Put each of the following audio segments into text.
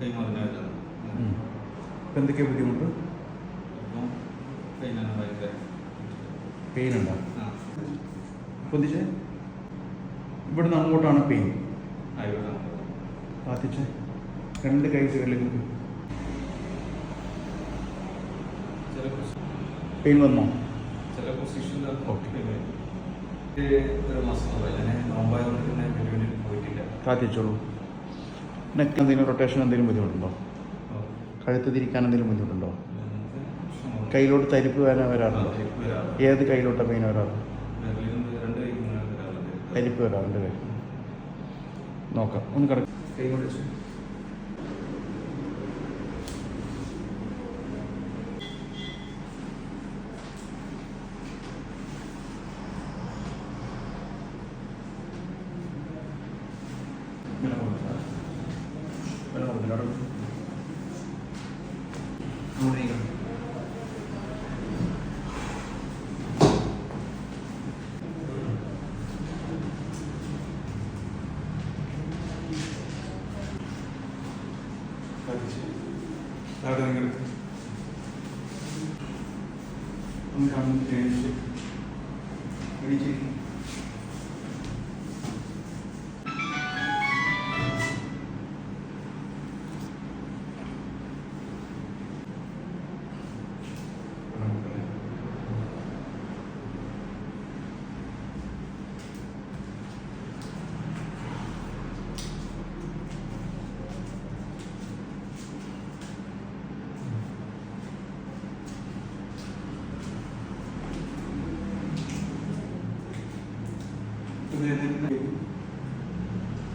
കൈമാറുന്ന ഇപ്പം എന്തൊക്കെയാണ് ബുദ്ധിമുട്ട്? ഭയങ്കര പെയിൻ ഉണ്ടോ ആ ഇവിടുന്ന് അങ്ങോട്ടാണ് പെയിൻ. പാത്തിച്ച് രണ്ട് കൈ സൈഡിലേക്ക് ചില പൊസി- പെയിൻ വന്നോ? ചില. ഒരു മാസം ഞാൻ നോമ്പായതുകൊണ്ട് പിന്നെ പോയിട്ടില്ല. കാത്തിച്ചോളൂ നെക്ക് എന്തെങ്കിലും റൊട്ടേഷൻ എന്തെങ്കിലും ബുദ്ധിമുട്ടുണ്ടോ? കഴുത്ത് തിരിക്കാൻ എന്തെങ്കിലും ബുദ്ധിമുട്ടുണ്ടോ? കയ്യിലോട്ട് തരിപ്പ് വേന വരാറുണ്ടോ? ഏത് കയ്യിലോട്ട് പെയിൻ വരാറ്? തരിപ്പ് വരാറുണ്ട് നോക്കാം. ഒന്ന് കിടക്കും കൈ കൊണ്ട് വെച്ച്. ഇങ്ങനെ കൊടുക്കാം. ഇങ്ങനെ കൊടുക്കില്ല, അവിടെ കൊടുക്ക്. അങ്ങോട്ട്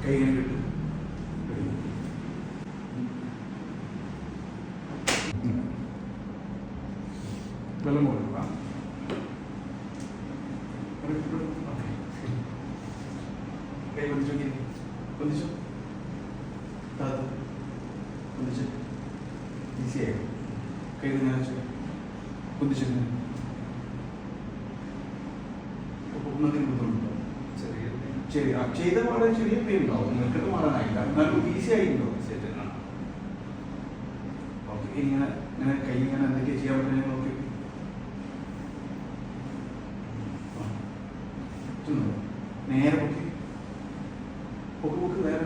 കൈ ഇങ്ങനെ കിട്ടും വെള്ളം കൊടുക്കുക കൈ പൊതിച്ചു നോക്കി പൊതിച്ചു താത്ത് പൊതിച്ചു ഈസിയായി കൈ വെച്ചു പൊതിച്ചു ഒന്നതിന് ബുദ്ധിമുട്ടുണ്ടോ ചെറിയ ചെയ്ത പാടെ ചെറിയ പേര് ഉണ്ടാവും. നിങ്ങൾക്കത് മാറാനായില്ല. എന്നാലും ഈസി ആയിട്ടുണ്ടോ സെറ്റ് ഓക്കെ ഇങ്ങനെ ഇങ്ങനെ കൈ ഇങ്ങനെ എന്തൊക്കെ ചെയ്യാൻ പറ്റുന്ന നോക്കി. നേരെ പൊക്കി. പൊക്കി പൊക്കി നേരെ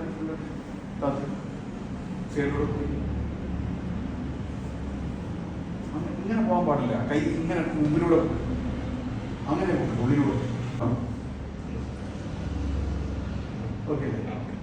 ഇങ്ങനെ പോകാൻ പാടില്ല. കൈ ഇങ്ങനെ മുമ്പിലൂടെ. അങ്ങനെ പോകും ഉള്ളിലൂടെ Okay.